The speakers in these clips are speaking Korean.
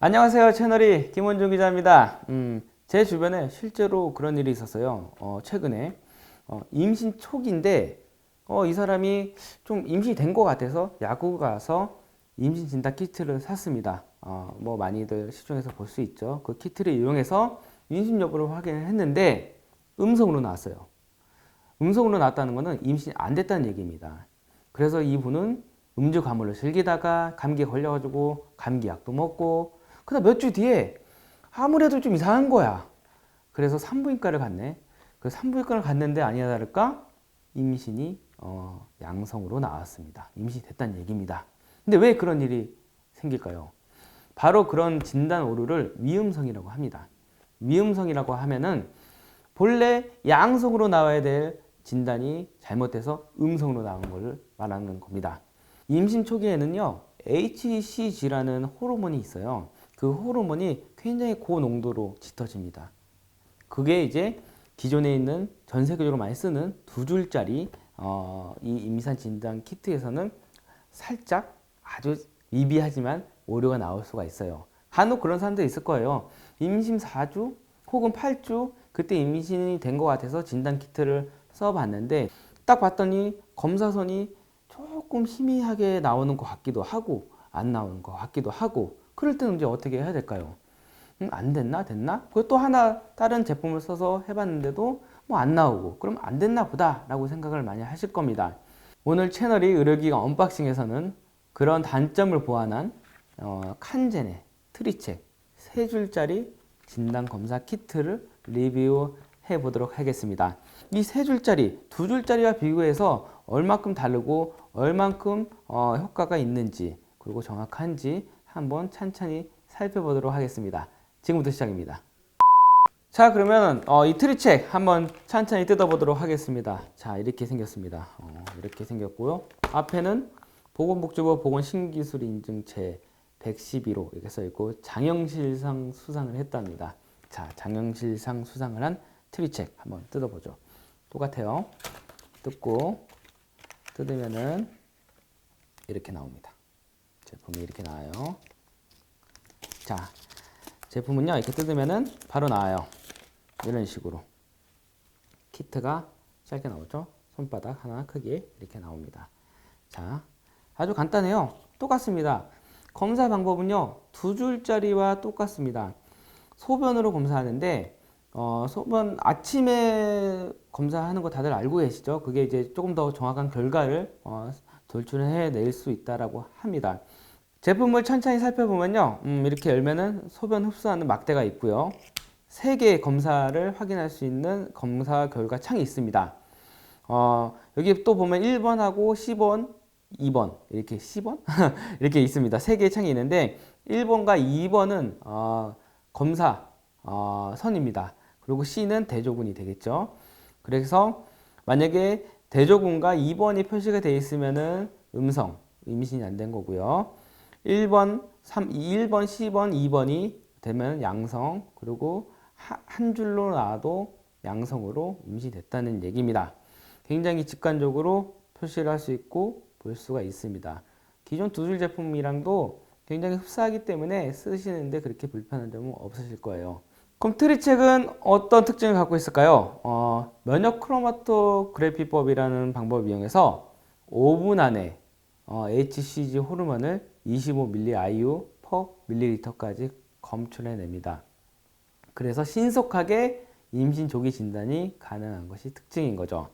안녕하세요. 채널이 김원중 기자입니다. 음, 제 주변에 실제로 그런 일이 있었어요. 어, 최근에 어, 임신 초기인데 어, 이 사람이 좀 임신이 된 것 같아서 야구 가서 임신 진단 키트를 샀습니다. 어, 뭐 많이들 시중에서 볼 수 있죠. 그 키트를 이용해서 임신 여부를 확인을 했는데 음성으로 나왔어요. 음성으로 나왔다는 것은 임신이 안 됐다는 얘기입니다. 그래서 이분은 음주 가물을 즐기다가 감기에 걸려가지고 감기약도 먹고 그다음 몇주 뒤에 아무래도 좀 이상한 거야. 그래서 산부인과를 갔네. 그 산부인과를 갔는데 아니나 다를까 임신이 어, 양성으로 나왔습니다. 임신이 됐다는 얘기입니다. 근데 왜 그런 일이 생길까요? 바로 그런 진단 오류를 위음성이라고 합니다. 위음성이라고 하면은 본래 양성으로 나와야 될 진단이 잘못돼서 음성으로 나온 것을 말하는 겁니다. 임신 초기에는요, HCG라는 호르몬이 있어요. 그 호르몬이 굉장히 고농도로 짙어집니다. 그게 이제 기존에 있는 전 세계적으로 많이 쓰는 두 줄짜리 어, 이 임산 진단 키트에서는 살짝 아주 미비하지만 오류가 나올 수가 있어요. 간혹 그런 사람도 있을 거예요. 임신 4주 혹은 8주 그때 임신이 된 것 같아서 진단 키트를 써봤는데 딱 봤더니 검사선이 조금 희미하게 나오는 것 같기도 하고 안 나오는 것 같기도 하고 그럴 때는 이제 어떻게 해야 될까요? 음, 안 됐나 됐나? 그또 하나 다른 제품을 써서 해봤는데도 뭐 안 나오고 그럼 안 됐나 보다라고 생각을 많이 하실 겁니다. 오늘 채널이 의료기관 언박싱에서는 그런 단점을 보완한 어, 칸제네 트리책 세 줄짜리 진단 검사 키트를 리뷰해 보도록 하겠습니다. 이 세 줄짜리 두 줄짜리와 비교해서 얼마큼 다르고 얼만큼 어, 효과가 있는지 그리고 정확한지 한번 찬찬히 살펴보도록 하겠습니다. 지금부터 시작입니다. 자 그러면 어, 이 트리책 한번 찬찬히 뜯어보도록 하겠습니다. 자 이렇게 생겼습니다. 어, 이렇게 생겼고요. 앞에는 보건복지부 보건신기술 인증제 112로 이렇게 써 있고 장영실상 수상을 했답니다. 자 장영실상 수상을 한 트리책 한번 뜯어보죠. 똑같아요. 뜯고 뜯으면은 이렇게 나옵니다. 제품이 이렇게 나와요. 자, 제품은요 이렇게 뜯으면은 바로 나와요. 이런 식으로 키트가 짧게 나오죠. 손바닥 하나 크기 이렇게 나옵니다. 자, 아주 간단해요. 똑같습니다. 검사 방법은요 두 줄짜리와 똑같습니다. 소변으로 검사하는데 어, 소변 아침에 검사하는 거 다들 알고 계시죠? 그게 이제 조금 더 정확한 결과를 어, 돌출해 낼 수 있다라고 합니다. 제품을 천천히 살펴보면요, 음, 이렇게 열면은 소변 흡수하는 막대가 있고요. 세 개의 검사를 확인할 수 있는 검사 결과 창이 있습니다. 어, 여기 또 보면 1번하고 10번, 2번 이렇게 10번 이렇게 있습니다. 세 개의 창이 있는데 1번과 2번은 어, 검사 어, 선입니다. 그리고 C는 대조군이 되겠죠. 그래서 만약에 대조군과 2번이 표시가 되어 있으면은 음성, 임신이 안 된 거고요. 1번, 3, 1번, 10번, 2번이 되면 양성, 그리고 하- 한 줄로 나와도 양성으로 임신됐다는 얘기입니다. 굉장히 직관적으로 표시를 할 수 있고 볼 수가 있습니다. 기존 두 줄 제품이랑도 굉장히 흡사하기 때문에 쓰시는데 그렇게 불편한 점은 없으실 거예요. 그럼 트리책은 어떤 특징을 갖고 있을까요? 어, 면역 크로마토그래피법이라는 방법을 이용해서 5분 안에 어, HCG 호르몬을 25mIU per ml까지 검출해냅니다. 그래서 신속하게 임신 조기 진단이 가능한 것이 특징인 거죠.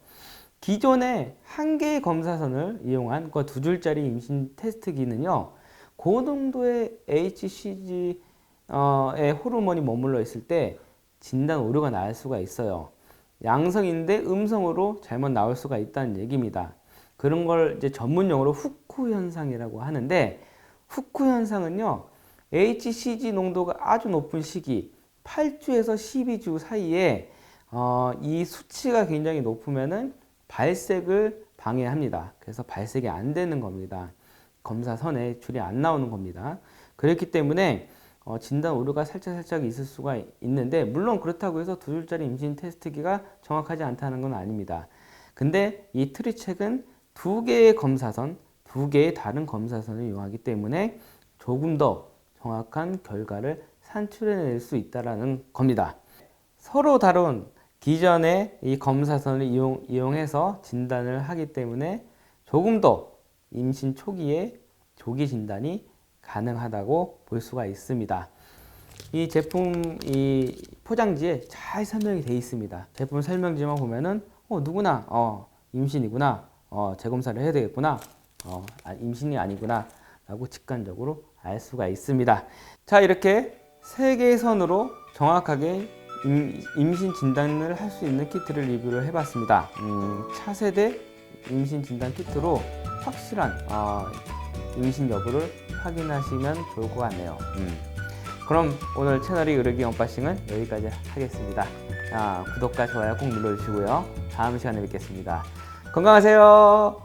기존에 한 개의 검사선을 이용한 그 두 줄짜리 임신 테스트기는요, 고농도의 HCG 의 호르몬이 머물러 있을 때 진단 오류가 날 수가 있어요. 양성인데 음성으로 잘못 나올 수가 있다는 얘기입니다. 그런 걸 이제 전문 용어로 후쿠 현상이라고 하는데 후쿠 현상은요. HCG 농도가 아주 높은 시기 8주에서 12주 사이에 어, 이 수치가 굉장히 높으면은 발색을 방해합니다. 그래서 발색이 안 되는 겁니다. 검사선에 줄이 안 나오는 겁니다. 그렇기 때문에 어, 진단 오류가 살짝살짝 있을 수가 있는데 물론 그렇다고 해서 두 줄짜리 임신 테스트기가 정확하지 않다는 건 아닙니다. 근데 이 트리책은 두 개의 검사선, 두 개의 다른 검사선을 이용하기 때문에 조금 더 정확한 결과를 산출해낼 수 있다라는 겁니다. 서로 다른 기존의 이 검사선을 이용, 이용해서 진단을 하기 때문에 조금 더 임신 초기에 조기 진단이 가능하다고 볼 수가 있습니다. 이 제품 이 포장지에 잘 설명이 되어 있습니다. 제품 설명지만 보면은 어 누구나 어 임신이구나 어 재검사를 해야 되겠구나 어 아, 임신이 아니구나 라고 직관적으로 알 수가 있습니다. 자 이렇게 세 개의 선으로 정확하게 임, 임신 진단을 할 수 있는 키트를 리뷰를 해봤습니다. 음, 차세대 임신 진단 키트로 확실한 어, 임신 여부를 확인하시면 좋을 것 같네요. 음. 그럼 오늘 채널이 의료기 언박싱은 여기까지 하겠습니다. 아, 구독과 좋아요 꼭 눌러주시고요. 다음 시간에 뵙겠습니다. 건강하세요.